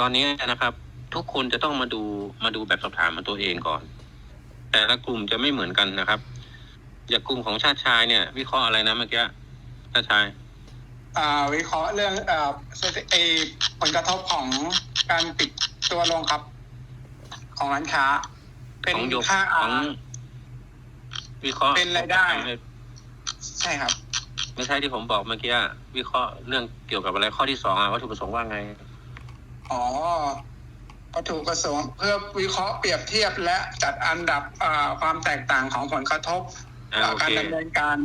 ตอนนี้นะครับ ทุกคนจะต้องมาดูมาดูแบบสอบถามของตัวเองก่อน แต่ละกลุ่มจะไม่เหมือนกันนะครับอย่างกลุ่มของชาติชายเนี่ย วิเคราะห์อะไรนะเมื่อกี้ชาติชายอ่าวิเคราะห์เรื่องเอ่อเศรษฐเออผลกระทบของการปิดตัวลงครับ ของร้านค้า เป็นของหยกค่าขอ่าองวิเคราะห์เป็นรายได้ ใช่ครับ ไม่ใช่ที่ผมบอกเมื่อกี้วิเคราะห์เรื่องเกี่ยวกับอะไรข้อที่สองอะวัตถุประสงค์ว่าไง อ๋อวัตถุประสงค์เพื่อวิเคราะห์เปรียบเทียบและจัดอันดับอ่าความแตกต่างของผลกระทบอ่าต่อโอการเคดำเนินการ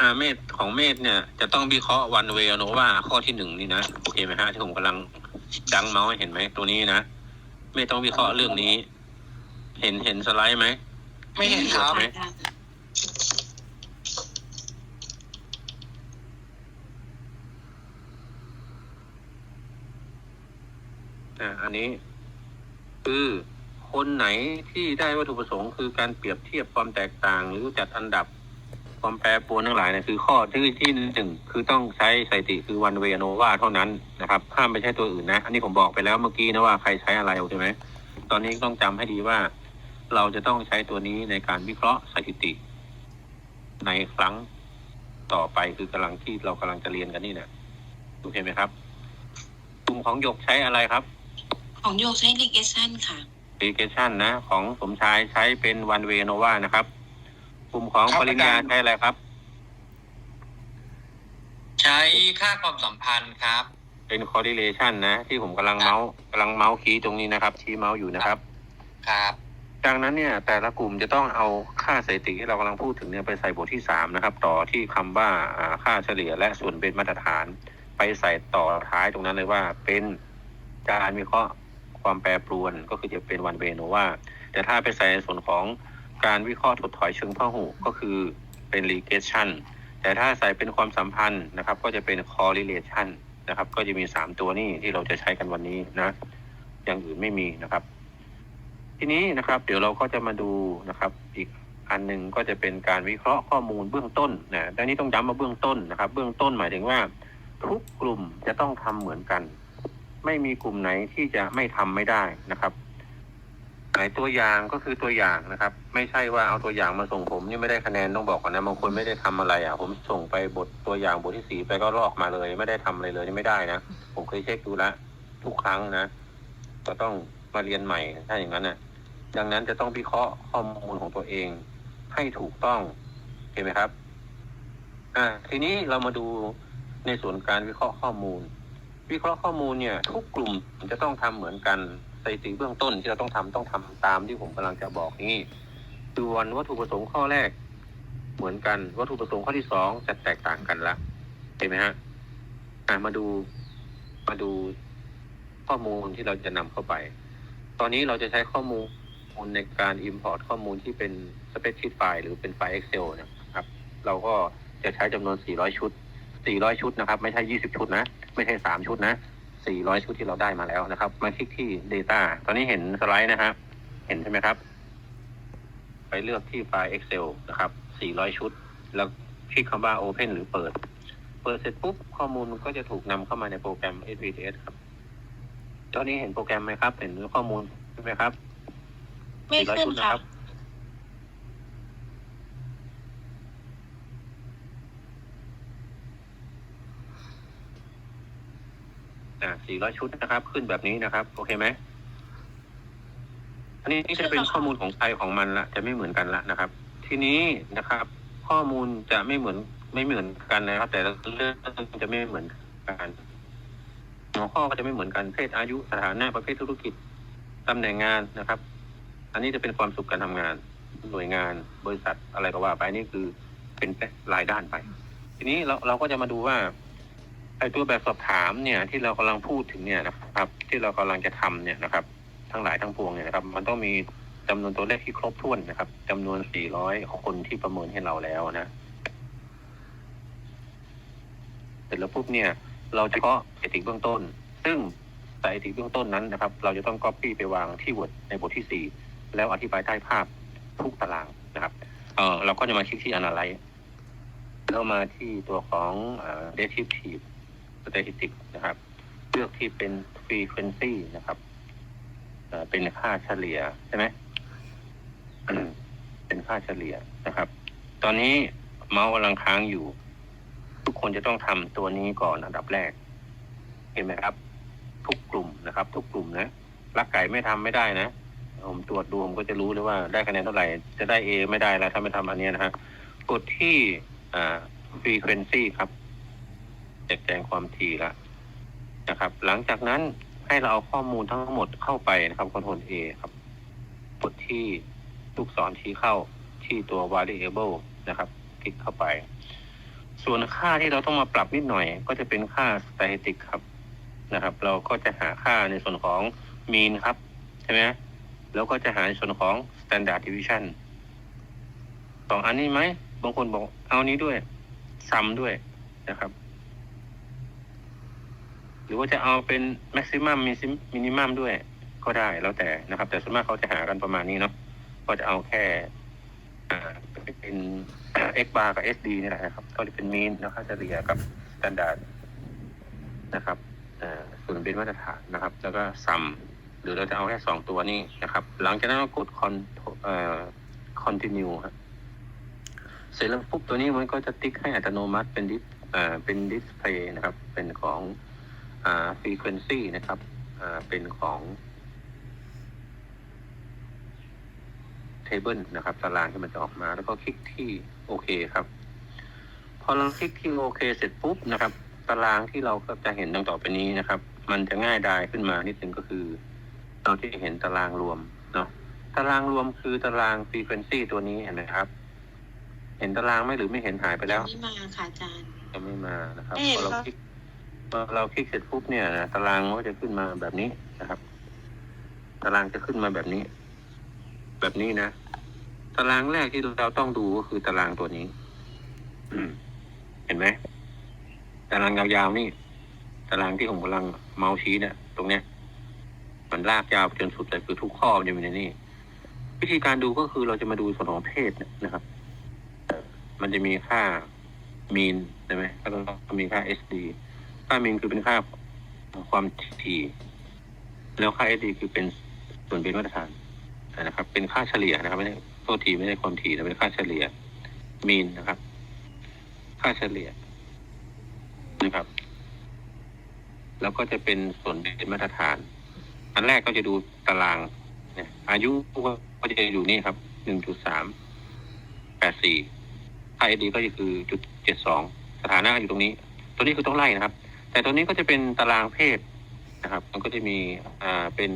อ่าเมธของเมธเนี่ย จะต้องวิเคราะห์วันเวโนวาข้อที่หนึ่งนี่นะโอเคไหมฮะที่ผมกำลังดังเมาส์ให้เห็นไหมตัวนี้นะเมธต้องวิเคราะห์เรื่องนี้ เห็นเห็นสไลด์ไหมไม่เห็นครับ ไหม อ่าอันนี้ คือคนไหนที่ได้วัตถุประสงค์คือการเปรียบเทียบความแตกต่าง หรือจัดอันดับความแปรปรวนทั้งหลายเนี่ยคือข้อที่ที่หนึ่งคือต้องใช้สถิติคือวันเวโนวาเท่านั้นนะครับห้ามไปใช้ตัวอื่นนะ อันนี้ผมบอกไปแล้วเมื่อกี้นะว่าใครใช้อะไรโอเคไหมตอนนี้ต้องจำให้ดีว่า เราจะต้องใช้ตัวนี้ในการวิเคราะห์สถิติ ในครั้งต่อไปคือกำลังที่เรากำลังจะเรียนกันนี่เนี่ยโอเคไหมครับกลุ่มของหยกใช้อะไรครับ ของโยกใช้ ligation ค่ะ application นะ ของสมชายใช้เป็น one way nova นะครับ กลุ่มของครับปริญญาอาจารย์ ใช้อะไรครับ ใช้ค่าความสัมพันธ์ครับ เป็น correlation นะ ที่ผมกำลังเมาส์กำลังเมาส์คีย์ตรงนี้นะครับ ชี้เมาส์อยู่นะครับ ครับ ดังนั้นเนี่ยแต่ละกลุ่มจะต้องเอาค่าสถิติที่เรากำลังพูดถึงเนี่ยไปใส่บทที่สามนะครับ ต่อที่คำว่าอ่าค่าเฉลี่ยและส่วนเป็นมาตรฐาน ไปใส่ต่อท้ายตรงนั้นเลยว่าเป็นการวิเคราะห์ ความแปรปรวนก็คือจะเป็นวันเวโนว่าแต่ถ้าไปใส่ในส่วนของการวิเคราะห์ถดถอยเชิงพหุก็คือเป็น regression แต่ถ้าใส่เป็นความสัมพันธ์นะครับ ก็จะเป็น correlation นะครับ ก็จะมีสามตัวนี้ที่เราจะใช้กันวันนี้นะอย่างอื่นไม่มีนะครับ ทีนี้นะครับ เดี๋ยวเราก็จะมาดูนะครับ อีกอันหนึ่งก็จะเป็นการวิเคราะห์ข้อมูลเบื้องต้นนะดังนี้ต้องย้ำมาเบื้องต้นนะครับ เบื้องต้นหมายถึงว่า ทุกกลุ่มจะต้องทำเหมือนกัน ไม่มีกลุ่มไหนที่จะไม่ทำไม่ได้นะครับหลายตัวอย่างก็คือตัวอย่างนะครับ ไม่ใช่ว่าเอาตัวอย่างมาส่งผมนี่ไม่ได้คะแนนต้องบอกก่อนนะบางคนไม่ได้ทำอะไรอะ ผมส่งไปบทตัวอย่างบทที่สี่ไปก็ลอกมาเลย ไม่ได้ทำอะไรเลยนี่ไม่ได้นะผมเคยเช็คดูแลวทุกครั้งนะก็ต้องมาเรียนใหม่ถ้าอย่างนั้นนะดังนั้นจะต้องวิเคราะห์ข้อมูลของตัวเอง ให้ถูกต้องเห็นไหมครับ อ่า ทีนี้เรามาดูในส่วนการวิเคราะห์ข้อมูล วิเคราะห์ข้อมูลเนี่ย ทุกกลุ่มจะต้องทำเหมือนกันสถิติเบื้องต้นที่เราต้องทำต้องทำตามที่ผมกำลังจะบอกนี้ส่วนวัตถุประสงค์ข้อแรก เหมือนกัน วัตถุประสงค์ข้อที่สองจะแตกต่างกันละเห็นไหมฮะมาดูมาดูข้อมูลที่เราจะนำเข้าไป ตอนนี้เราจะใช้ข้อมูลในการ Import ข้อมูลที่เป็น Spreadsheet ไฟล์หรือเป็นไฟล์ Excel นะครับ เราก็จะใช้จำนวน 400 ชุด 400 ชุดนะครับ ไม่ใช่ 20 ชุดนะ ไม่ใช่ 3 ชุดนะ 400 ชุดที่เราได้มาแล้วนะครับ มาคลิกที่ Data ตอนนี้เห็นสไลด์นะฮะเห็นใช่ไหมครับ ไปเลือกที่ไฟล์ Excel นะครับ 400 ชุด แล้วคลิกคำว่า Open หรือเปิด เปิดเสร็จปุ๊บ ข้อมูลมันก็จะถูกนำเข้ามาในโปรแกรม SPSS ครับ ตอนนี้เห็นโปรแกรมไหมครับ เห็นข้อมูลใช่ไหมครับไม่ขึ้นชุดนะค่ะครับอ่า400ชุดนะครับ ขึ้นแบบนี้นะครับ โอเคไหมอันนี้จะเป็นข้อมูลของใครของมันละจะไม่เหมือนกันละนะครับ ทีนี้นะครับ ข้อมูลจะไม่เหมือนไม่เหมือนกันนะครับ แต่ละเรื่องจะไม่เหมือนกันหัวข้อก็จะไม่เหมือนกันเพศอายุสถานะประเภทธุรกิจตำแหน่งงานนะครับ อันนี้จะเป็นความสุขการทำงาน หน่วยงานบริษัทอะไรก็ว่าไปนี่คือเป็นรายด้านไป ทีนี้เราเราก็จะมาดูว่า ไอ้ตัวแบบสอบถามเนี่ยที่เรากำลังพูดถึงเนี่ยนะครับ ที่เรากำลังจะทำเนี่ยนะครับ ทั้งหลายทั้งปวงเนี่ยนะครับ มันต้องมีจำนวนตัวเลขที่ครบถ้วนนะครับจำนวน 400 คนที่ประเมินให้เราแล้วนะเสร็จแล้วปุ๊บเนี่ย เราจะก็สถิติเบื้องต้น ซึ่งสถิติเบื้องต้นนั้นนะครับ เราจะต้อง copy ไปวางที่ Word ในบทที่ 4 แล้วอธิบายใต้ภาพทุกตารางนะครับเออเราก็จะมาคลิกที่ Analyze แล้วมาที่ตัวของ เอ่อ Descriptive Statistics นะครับ เลือกที่เป็น f frequency นะครับเป็นค่าเฉลี่ยใช่ไหมเป็นค่าเฉลี่ยนะครับ ตอนนี้เมาส์กำลังค้างอยู่ ทุกคนจะต้องทำตัวนี้ก่อนอันดับแรก เห็นไหมครับ ทุกกลุ่มนะครับ ทุกกลุ่มนะลักไก่ไม่ทำไม่ได้นะผมตรวจดูผมก็จะรู้เลยว่าได้คะแนนเท่าไหร่ จะได้ A ไม่ได้แล้วถ้าไม่ทำอันนี้นะฮะกดที่อ่า frequency ครับ จกแจงความถี่ละนะครับ หลังจากนั้นให้เราเอาข้อมูลทั้งหมดเข้าไปนะครับ Ctrl A ครับกดที่ลูกศรชี้เข้าที่ตัว variable นะครับ คลิกเข้าไป ส่วนค่าที่เราต้องมาปรับนิดหน่อย ก็จะเป็นค่า static ครับนะครับ เราก็จะหาค่าในส่วนของ mean ครับ ใช่ไหมแล้วก็จะหาในส่วนของ standard deviation สองอันนี้ไหม บางคนบอกเอานี้ด้วยซ้ำด้วยนะครับ รือว่าจะเอาเป็น maximum minimum ด้วยก็ได้แล้วแต่นะครับ แต่ส่วนมากเขาจะหากันประมาณนี้เนาะก็จะเอาแค่เป็น x bar กับ sd นี่แหละนะครับก็จะเป็น mean แล้วค่าเฉลี่ยกับ standard นะครับส่วนเป็นมาตรฐานนะครับ แล้วก็ sum หรือเราจะเอาแค่สองตัวนี้นะครับ หลังจากนั้นก็กด con เอ่อ continue ครับเสร็จแล้วปุ๊บตัวนี้มันก็จะติ๊กให้อัตโนมัติเป็นดิสอ่าเป็นดิสเพลย์นะครับ เป็นของ อ่า frequency นะครับอ่าเป็นของ table นะครับตารางที่มันจะออกมา แล้วก็คลิกที่โอเคครับ พอเราคลิกที่โอเคเสร็จปุ๊บนะครับ ตารางที่เราก็จะเห็นดังต่อไปนี้นะครับ มันจะง่ายดายขึ้นมานิดนึงก็คือ เราจะเห็นตารางรวมเนาะตารางรวมคือตาราง frequency ตัวนี้เห็นไหมครับ เห็นตารางไหมหรือไม่เห็นหายไปแล้วไม่มาค่ะอาจารย์ยังไม่มานะครับไม่เห็นพอเราครับคลิก พอเราคลิกเสร็จปุ๊บเนี่ยนะตารางมันก็จะขึ้นมาแบบนี้นะครับ ตารางจะขึ้นมาแบบนี้ แบบนี้นะตารางแรกที่เราต้องดูก็คือตารางตัวนี้เห็นไหมตารางยาวๆนี่ ตารางที่ผมกำลังเมาส์ชี้เนี่ยตรงเนี้ย มันลากยาวจนสุดเลยคือทุกข้อมันจะมีในนี่วิธีการดูก็คือเราจะมาดูส่วนของเพศนะครับ มันจะมีค่า mean ใช่ไหมแล้วก็มีค่า SD ค่า mean คือเป็นค่าความถี่ แล้วค่า SD คือเป็นส่วนเป็นมาตรฐานนะครับ เป็นค่าเฉลี่ยนะครับ ไม่ได้โทษทีไม่ได้ความถี่แต่เป็นค่าเฉลี่ย mean นะครับ ค่าเฉลี่ยนะครับ แล้วก็จะเป็นส่วนเป็นมาตรฐาน อันแรกก็จะดูตารางเนี่ยอายุก็จะอยู่นี่ครับหนึ่งจุดสามแปดสี่ค่า SD ก็คือจุดเจ็ดสองสถานะอยู่ตรงนี้ ตัวนี้คือต้องไล่นะครับ แต่ตัวนี้ก็จะเป็นตารางเพศนะครับ มันก็จะมีอ่าเป็น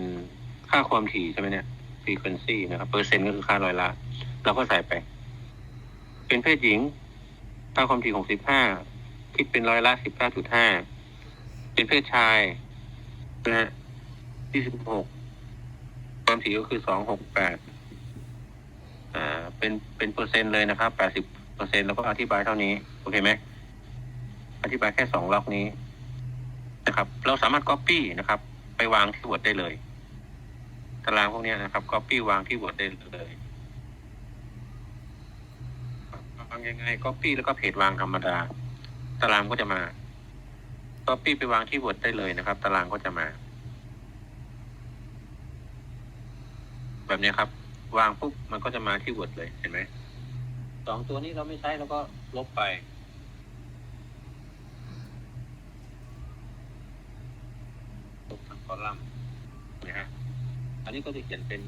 ค่าความถี่ใช่ไหมเนี่ย frequency นะครับเปอร์เซ็นต์ก็คือค่าร้อยละเราก็ใส่ไป เป็นเพศหญิง ค่าความถี่หกสิบห้าคิดเป็นร้อยละสิบเก้าจุดห้าเป็นเพศชายนะฮะที่สิบหกความถี่ก็คือสองหกแปดอ่า เป็นเป็นเปอร์เซ็นต์เลยนะครับแปดสิบเปอร์เซ็นต์แล้วก็อธิบายเท่านี้ โอเคไหมอธิบายแค่สองล็อกนี้ นะครับ เราสามารถ Copy นะครับ ไปวางที่ Word ได้เลย ตารางพวกนี้นะครับ Copy วางที่ Word ได้เลยวางยังไง Copy แล้วก็เพจวางธรรมดา ตารางก็จะมา Copy ไปวางที่ Word ได้เลยนะครับ ตารางก็จะมา แบบนี้ครับ วางปุ๊บมันก็จะมาที่ Word เลยเห็นไหมสองตัวนี้เราไม่ใช้แล้วก็ลบไป ตกทั้ง คอลัมน์นะฮะอันนี้ก็จะเขียนเป็น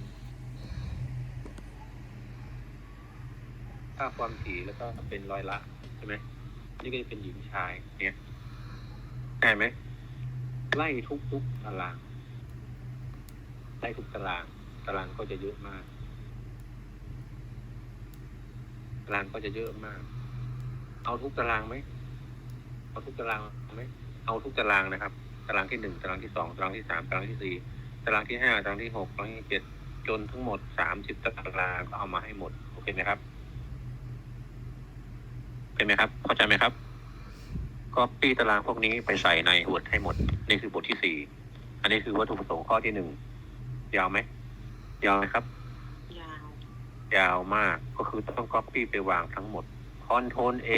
ค่าความถี่แล้วก็เป็นรอยละใช่ไหมนี่ก็จะเป็นหญิงชายเนี่ยได้ไหมไล่ทุกทุกตารางไล่ทุกตาราง ตารางก็จะเยอะมาก ตารางก็จะเยอะมาก เอาทุกตารางไหมเอาทุกตารางไหมเอาทุกตารางนะครับ ตารางที่หนึ่งตารางที่สองตารางที่สามตารางที่สี่ตารางที่ห้าตารางที่หกตารางที่เจ็ดจนทั้งหมดสามสิบตารางก็เอามาให้หมดโอเคไหมครับเป็นไหมครับเข้าใจไหมครับก็ปีตารางพวกนี้ไปใส่ในบทให้หมด นี่คือบทที่สี่อันนี้คือวัตถุประสงค์ข้อที่หนึ่งยาวไหมยาวไหมครับ ยาวยาวมากก็คือต้องก๊อปปี้ไปวางทั้งหมดคอนโทรล A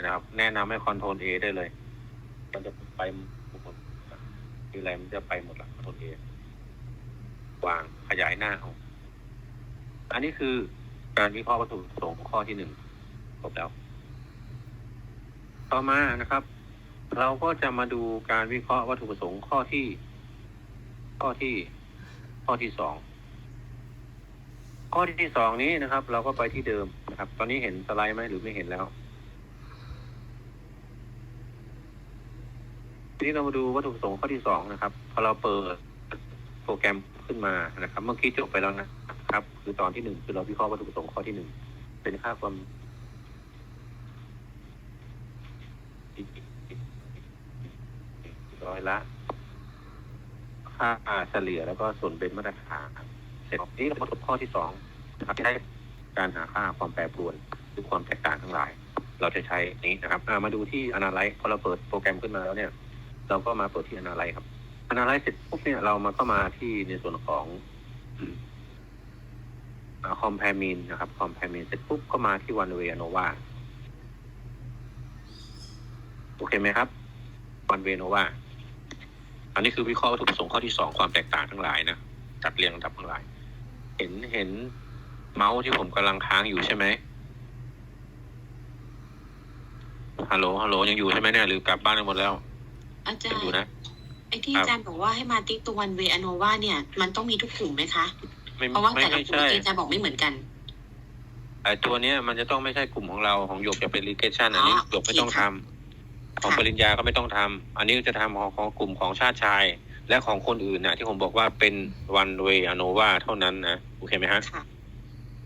นะครับ แนะนำให้คอนโทรล A ได้เลย มันจะไปหมด คืออะไรมันจะไปหมดละโอเควางขยายหน้าเอาอันนี้คือการวิเคราะห์วัตถุประสงค์ข้อที่หนึ่งจบแล้ว ต่อมานะครับ เราก็จะมาดูการวิเคราะห์วัตถุประสงค์ข้อที่ ข้อที่ ข้อที่สองข้อที่สองนี้นะครับ เราก็ไปที่เดิมนะครับ ตอนนี้เห็นสไลด์ไหมหรือไม่เห็นแล้ว ทีนี้เรามาดูวัตถุประสงค์ข้อที่สองนะครับพอเราเปิดโปรแกรมขึ้นมานะครับ เมื่อกี้จบไปแล้วนะครับ คือตอนที่หนึ่งคือเราวิเคราะห์วัตถุประสงค์ข้อที่หนึ่งเป็นค่าความร้อยละ ค่าเฉลี่ยแล้วก็ส่วนเป็นมาตรฐานเสร็จนี้เรามาดูข้อที่สองนะครับที่ได้การหาค่าความแปรปรวนหรือความแตกต่างทั้งหลาย เราจะใช้นี้นะครับมาดูที่อนาลซ์พอเราเปิดโปรแกรมขึ้นมาแล้วเนี่ย เราก็มาเปิดที่อนาไลซ์ครับอนาไลซ์เสร็จปุ๊บเนี่ยเรามาก็มาที่ในส่วนของคอมแพมินนะครับคอมแพมินเสร็จปุ๊บก็มาที่วันเวโนวาโอเคไหมครับวันเวโนวาอันนี้คือวิเคราะห์วัตถุประสงค์ข้อที่สองความแตกต่างทั้งหลายนะจัดเรียงลำดับทั้งหลาย เห็นเห็นเมาส์ที่ผมกำลังค้างอยู่ใช่ไหมฮัลโหลฮัลโหลยังอยู่ใช่ไหมเนี่ยหรือกลับบ้านกันหมดแล้ว อาจายัรงอยู่ย์นะไอ้ที่ครับอาจารย์บอกว่าให้มาติ๊กตัววันเวอโนวาเนี่ย มันต้องมีทุกกลุ่มไหมคะไม่เพราะว่าไม่แต่ละไม่กลุ่มใช่ที่อาจารย์บอกไม่เหมือนกันไอ้ตัวเนี้ยมันจะต้องไม่ใช่กลุ่มของเราของหยกจะเป็นรีเกชันอันนี้อ๋อหยกไม่ต้องทำของค่ะปริญญาก็ไม่ต้องทำอันนี้จะทำของของกลุ่มของชาติชาย และของคนอื่นนะที่ผมบอกว่าเป็นวันเวอโนวาเท่านั้นนะโอเคไหมฮะค่ะ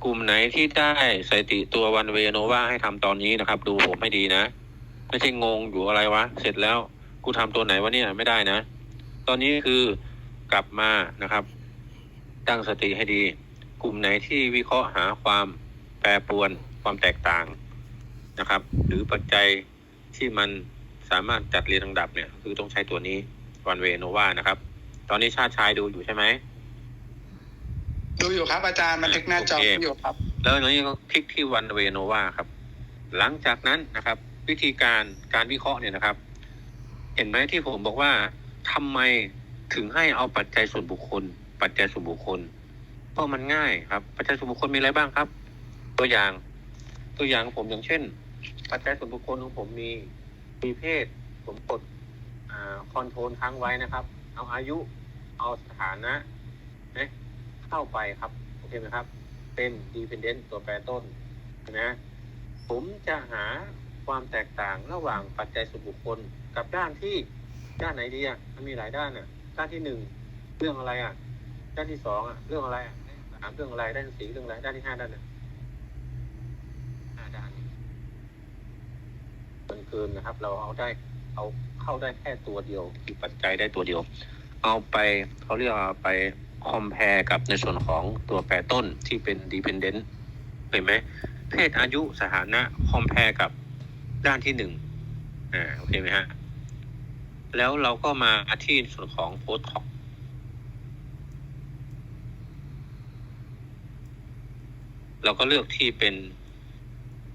กลุ่มไหนที่ได้สถิติตัววันเวโนวาให้ทำตอนนี้นะครับ ดูผมให้ดีนะ ไม่ใช่งงอยู่อะไรวะ เสร็จแล้ว กูทำตัวไหนวะเนี่ยไม่ได้นะ ตอนนี้คือกลับมานะครับ ตั้งสติให้ดี กลุ่มไหนที่วิเคราะห์หาความแปรปรวนความแตกต่างนะครับ หรือปัจจัยที่มันสามารถจัดเรียงลำดับเนี่ย คือต้องใช้ตัวนี้วันเวโนวานะครับ ตอนนี้ชาติชายดูอยู่ใช่ไหมดูอยู่ครับอาจารย์บันทึกหน้าจอโอเคอยู่ครับ แล้วตอนนี้ก็คลิกที่วันเวโนวาครับ หลังจากนั้นนะครับ วิธีการการวิเคราะห์เนี่ยนะครับ เห็นไหมที่ผมบอกว่าทำไมถึงให้เอาปัจจัยส่วนบุคคล ปัจจัยส่วนบุคคล เพราะมันง่ายครับ ปัจจัยส่วนบุคคลมีอะไรบ้างครับ ตัวอย่าง ตัวอย่างของผมอย่างเช่น ปัจจัยส่วนบุคคลของผมมีมีเพศ ผมกดอ่าคอนโทรลค้างไว้นะครับ เอาอายุ เอาสถานะนะเข้าไปครับ โอเคไหมครับ เป็น dependent ตัวแปรต้นนะ ผมจะหาความแตกต่างระหว่างปัจจัยส่วนบุคคล กับด้านที่ด้านไหนดีอะมันมีหลายด้านอะ ด้านที่หนึ่งเรื่องอะไรอะ ด้านที่สองอะเรื่องอะไรอะสามเรื่องอะไรด้านที่สี่เรื่องอะไรด้านที่ห้าด้านไหนห้าด้านมันเกินนะครับ เราเอาได้เอาเข้าได้แค่ตัวเดียวคือปัจจัยได้ตัวเดียว เอาไปเขาเรียกว่าไปคอม p พ r e กับในส่วนของตัวแปรต้นที่เป็น dependent เห็นไหมเพศอายุสถานะคอม p พ r e กับด้านที่หนึ่งอ่าโอเคไหมฮะ แล้วเราก็มาที่ส่วนของ post hoc เราก็เลือกที่เป็น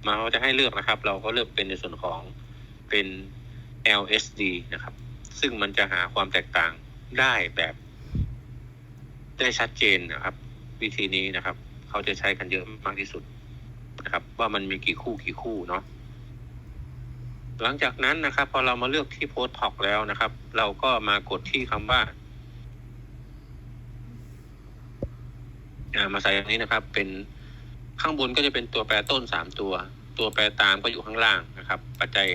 มาเขาจะให้เลือกนะครับ เราก็เลือกเป็นในส่วนของเป็น LSD นะครับ ซึ่งมันจะหาความแตกต่างได้แบบได้ชัดเจนนะครับ วิธีนี้นะครับ เขาจะใช้กันเยอะมากที่สุดนะครับ ว่ามันมีกี่คู่กี่คู่เนาะ หลังจากนั้นนะครับ พอเรามาเลือกที่โพสต์ท็อกแล้วนะครับ เราก็มากดที่คำว่าอ่ามาใส่ตรงนี้นะครับ เป็นข้างบนก็จะเป็นตัวแปรต้นสามตัว ตัวแปรตามก็อยู่ข้างล่างนะครับ ปัจจัย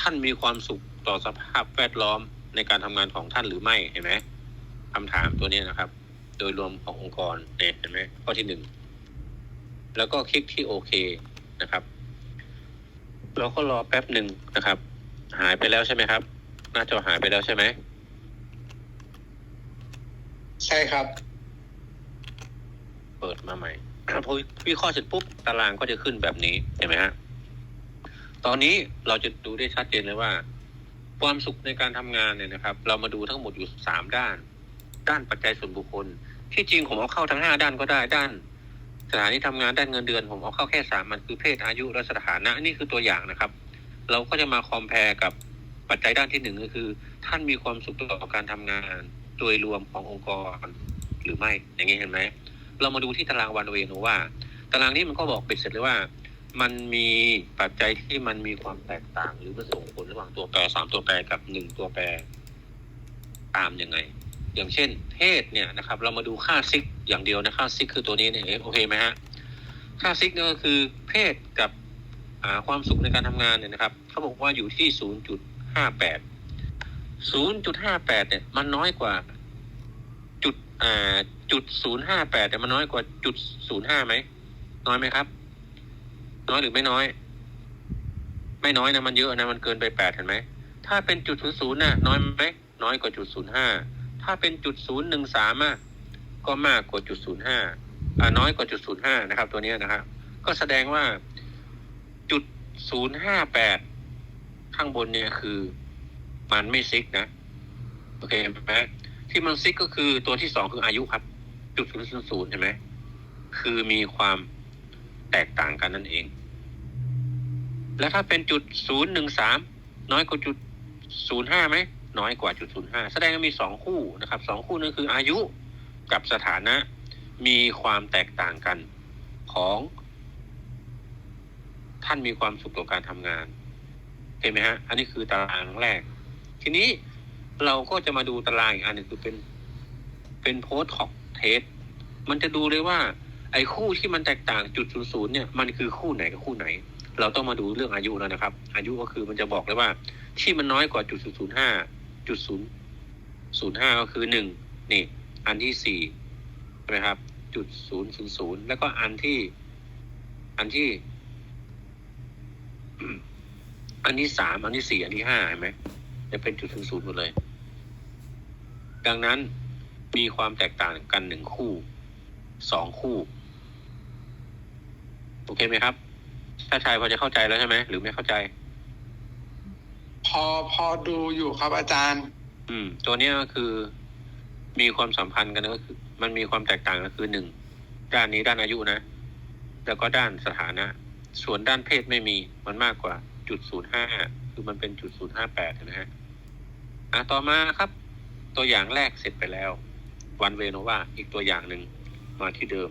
ท่านมีความสุขต่อสภาพแวดล้อมในการทำงานของท่านหรือไม่เห็นไหมคำถามตัวนี้นะครับ โดยรวมขององค์กรเนี่ยเห็นไหมข้อที่หนึ่งแล้วก็คลิกที่โอเคนะครับ เราก็รอแป๊บหนึ่งนะครับ หายไปแล้วใช่ไหมครับ หน้าจอหายไปแล้วใช่ไหมใช่ครับ เปิดมาใหม่พอวิเคราะห์เสร็จปุ๊บตารางก็จะขึ้นแบบนี้เห็นไหมฮะตอนนี้เราจะดูได้ชัดเจนเลยว่า ความสุขในการทำงานเนี่ยนะครับ เรามาดูทั้งหมดอยู่สามด้าน ด้านปัจจัยส่วนบุคคล ที่จริงผมเอาเข้าทั้งห้าด้านก็ได้ด้าน สถานีทำงานด้านเงินเดือนผมเอาเข้าแค่สามมันคือเพศอายุและสถานะนี่คือตัวอย่างนะครับ เราก็จะมาคอม p พ r e กับปัจจัยด้านที่หนึ่งก็คือ ท่านมีความสุขต่อการทำงานโดยรวมขององค์กรหรือไม่อย่างนี้เห็นไหมเรามาดูที่ตารางวันเวนว่า ตารางนี้มันก็บอกเป็นเสร็จเลยว่า มันมีปัจจัยที่มันมีความแตกต่าง หรือมันส่งผลระหว่างตัวแปรสามตัวแปรกับหนึ่งตัวแปรตามยังไง อย่างเช่น เพศเนี่ยนะครับ เรามาดูค่าซิกอย่างเดียวนะค่าซิกคือตัวนี้เนี่ยโอเคไหมฮะค่าซิกเนี่ยก็คือเพศกับความสุขในการทำงานเนี่ยนะครับเขาบอกว่าอยู่ที่ศูนย์จุดห้าแปดศูนย์จุดห้าแปดเนี่ย มันน้อยกว่าจุดอ่าจุดศูนย์ห้าแปดเนี่ยมันน้อยกว่าจุดศูนย์ห้าไหมน้อยไหมครับ น้อยหรือไม่น้อย ไม่น้อยนะมันเยอะนะมันเกินไปแปดเห็นไหมถ้าเป็นจุดศูนย์ศูนย์น่ะน้อยไหมน้อยกว่าจุดศูนย์ห้า ถ้าเป็นจุดศูนย์หนึ่งสามอะก็มากกว่าจุดศูนย์ห้าอ่าน้อยกว่าจุดศูนย์ห้านะครับ ตัวนี้นะครับ ก็แสดงว่าจุดศูนย์ห้าแปดข้างบนเนี่ยคือมันไม่ซิกนะ โอเคไหมที่มันซิกก็คือตัวที่สองคืออายุครับจุดศูนย์ศูนย์ศูนย์เห็นไหมคือมีความแตกต่างกันนั่นเอง แล้วถ้าเป็นจุดศูนย์หนึ่งสามน้อยกว่าจุดศูนย์ห้าไหม น้อยกว่าจุดศูนย์ห้าแสดงว่ามีสองคู่นะครับสองคู่นั้นคืออายุกับสถานะมีความแตกต่างกันของ ท่านมีความสุขต่อการทำงานเห็นไหมฮะ อันนี้คือตารางแรก ทีนี้เราก็จะมาดูตารางอีกอันหนึ่งคือเป็นเป็นโพสต์ของเทสมันจะดูเลยว่า ไอ้คู่ที่มันแตกต่างจุดศูนย์ศูนย์เนี่ยมันคือคู่ไหนกับคู่ไหน เราต้องมาดูเรื่องอายุแล้วนะครับ อายุก็คือมันจะบอกเลยว่า ที่มันน้อยกว่าจุดศูนย์ศูนย์ห้า จุดศูนย์ศูนย์ห้าก็คือหนึ่งนี่อันที่สี่ใช่ไหมครับ จุดศูนย์ศูนย์ศูนย์แล้วก็อันที่ อันที่ อันที่สามอันที่สี่อันที่ห้าเห็นไหมจะเป็นจุดศูนย์ศูนย์หมดเลย ดังนั้นมีความแตกต่างกันหนึ่งคู่สองคู่ โอเคไหมครับ ถ้าชายพอจะเข้าใจแล้วใช่ไหมหรือไม่เข้าใจ อพอดูอยู่ครับอาจารย์ อืม ตัวเนี้ยก็คือ มีความสัมพันธ์กันก็คือ มันมีความแตกต่างก็คือหนึ่งด้านนี้ด้านอายุนะ แล้วก็ด้านสถานะ ส่วนด้านเพศไม่มีมันมากกว่าจุดศูนย์ห้าคือมันเป็นจุดศูนย์ห้าแปดนะฮะอะต่อมาครับ ตัวอย่างแรกเสร็จไปแล้ว วันเวโนวาอีกตัวอย่างหนึ่งมาที่เดิม